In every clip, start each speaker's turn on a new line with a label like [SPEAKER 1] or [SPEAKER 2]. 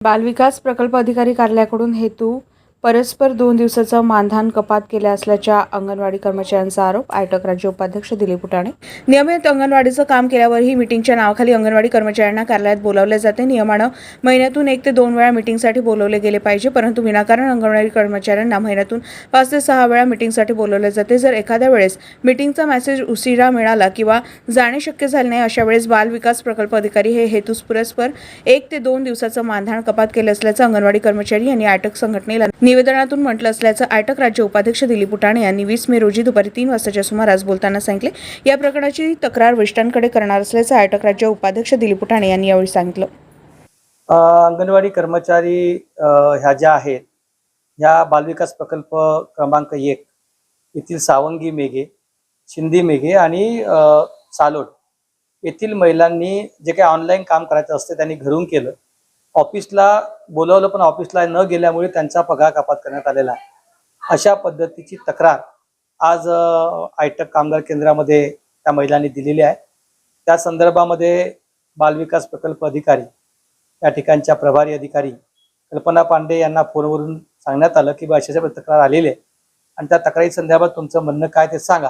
[SPEAKER 1] बालविकास प्रकल्प अधिकारी कार्यालयाकडून हेतू परस्पर दोन दिवसाचं मानधन कपात केल्या असल्याच्या अंगणवाडी कर्मचाऱ्यांचा आरोप. आयटक राज्य उपाध्यक्ष दिलीप उटाणे. नियमित अंगणवाडीचं काम केल्यावरही मिटिंगच्या नावाखाली अंगणवाडी कर्मचाऱ्यांना कार्यालयात बोलावले जाते. नियमानं महिन्यातून एक ते दोन वेळा मिटिंगसाठी बोलवले गेले पाहिजे परंतु विनाकारण अंगणवाडी कर्मचाऱ्यांना महिन्यातून पाच ते सहा वेळा मिटिंगसाठी बोलवले जाते. जर एखाद्या वेळेस मिटिंगचा मेसेज उशिरा मिळाला किंवा जाणे शक्य झाले नाही अशा वेळेस बाल विकास प्रकल्प अधिकारी हे हेतूस पुरस्पर एक ते दोन दिवसाचं मानधन कपात केलं असल्याचं अंगणवाडी कर्मचारी यांनी आयटक संघटनेला निवेदनातून म्हटलं असल्याचं आयटक राज्य उपाध्यक्ष दिलीप उटाणे यांनी वीस मे रोजी दुपारी तीन वाजताच्या सुमारास बोलताना सांगितले. या प्रकरणाची तक्रार वरिष्ठांकडे करणार असल्याचं आयटक राज्य उपाध्यक्ष दिलीप उटाणे यांनी यावेळी सांगितलं.
[SPEAKER 2] अंगणवाडी कर्मचारी ह्या ज्या आहेत ह्या बालविकास प्रकल्प क्रमांक एक येथील सावंगी मेघे शिंदी मेघे आणि सालोट येथील महिलांनी जे काही ऑनलाईन काम करायचं असते त्यांनी घरून केलं. ऑफिसला बोलावलं पण ऑफिसला न गेल्यामुळे त्यांचा पगार कपात करण्यात आलेला आहे. अशा पद्धतीची तक्रार आज आयटक कामगार केंद्रामध्ये त्या महिलांनी दिलेली आहे. त्या संदर्भामध्ये बालविकास प्रकल्प अधिकारी या ठिकाणच्या प्रभारी अधिकारी कल्पना पांडे यांना फोनवरून सांगण्यात आलं की बा अशा तक्रार आलेली आहे. आणि त्या तक्रारी संदर्भात तुमचं म्हणणं काय ते सांगा.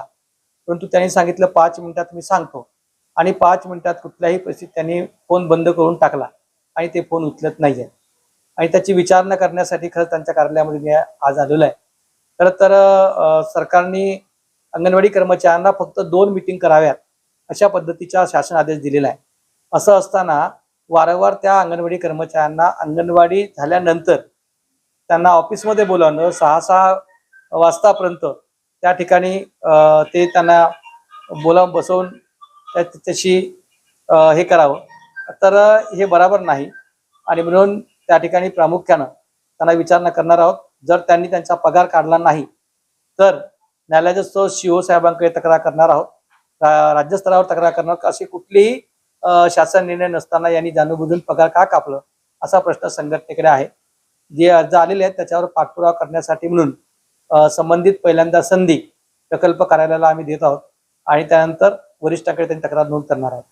[SPEAKER 2] परंतु त्यांनी सांगितलं पाच मिनिटात मी सांगतो. आणि पाच मिनिटात कुठल्याही परिस्थितीत त्यांनी फोन बंद करून टाकला. आणि ते फोन उचलत नाहीये. आणि त्याची विचारणा करण्यासाठी खरंच त्यांच्या कार्यालयामध्ये मी आज आलेलो आहे. खरं तर सरकारने अंगणवाडी कर्मचाऱ्यांना फक्त दोन मिटिंग कराव्यात अशा पद्धतीचा शासन आदेश दिलेला आहे. असं असताना वारंवार त्या अंगणवाडी कर्मचाऱ्यांना अंगणवाडी झाल्यानंतर त्यांना ऑफिसमध्ये बोलावणं सहा सहा वाजतापर्यंत त्या ठिकाणी ते त्यांना बोलावून बसवून त्याच्याशी हे करावं. तर हे बरोबर नाही. आणि म्हणून त्या ठिकाणी प्रामुख्यानं त्यांना विचारणा करणार आहोत. जर त्यांनी त्यांचा पगार काढला नाही तर न्यायालयाच्या सीओ साहेबांकडे तक्रार करणार आहोत. राज्यस्तरावर तक्रार करणार आहोत. अशी कुठलीही शासन निर्णय नसताना यांनी जाणूनबुजून पगार का कापलं असा प्रश्न संघटनेकडे आहे. जे अर्ज आलेले आहेत त्याच्यावर पाठपुरावा करण्यासाठी म्हणून संबंधित पहिल्यांदा संधी प्रकल्प कार्यालयाला आम्ही देत आहोत. आणि त्यानंतर वरिष्ठांकडे त्यांनी तक्रार नोंद करणार आहोत.